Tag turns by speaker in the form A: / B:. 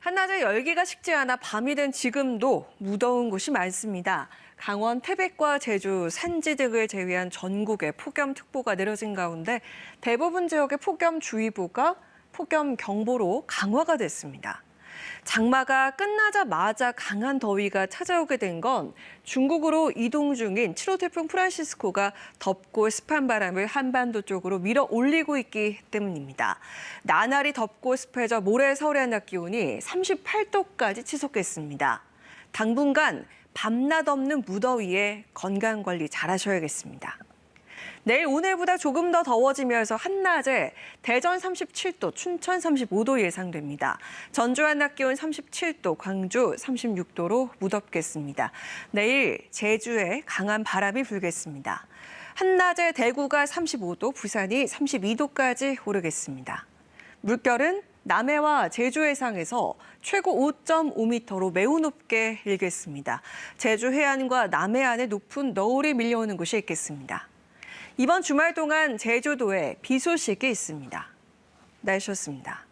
A: 한낮에 열기가 식지 않아 밤이 된 지금도 무더운 곳이 많습니다. 강원 태백과 제주, 산지 등을 제외한 전국에 폭염특보가 내려진 가운데 대부분 지역의 폭염주의보가 폭염경보로 강화가 됐습니다. 장마가 끝나자마자 강한 더위가 찾아오게 된 건 중국으로 이동 중인 7호 태풍 프란시스코가 덥고 습한 바람을 한반도 쪽으로 밀어 올리고 있기 때문입니다. 나날이 덥고 습해져 모레 서울의 낮 기온이 38도까지 치솟겠습니다. 당분간 밤낮 없는 무더위에 건강 관리 잘 하셔야겠습니다. 내일 오늘보다 조금 더 더워지면서 한낮에 대전 37도, 춘천 35도 예상됩니다. 전주 한낮 기온 37도, 광주 36도로 무덥겠습니다. 내일 제주에 강한 바람이 불겠습니다. 한낮에 대구가 35도, 부산이 32도까지 오르겠습니다. 물결은 남해와 제주 해상에서 최고 5.5m로 매우 높게 일겠습니다. 제주 해안과 남해안에 높은 너울이 밀려오는 곳이 있겠습니다. 이번 주말 동안 제주도에 비 소식이 있습니다. 날씨였습니다.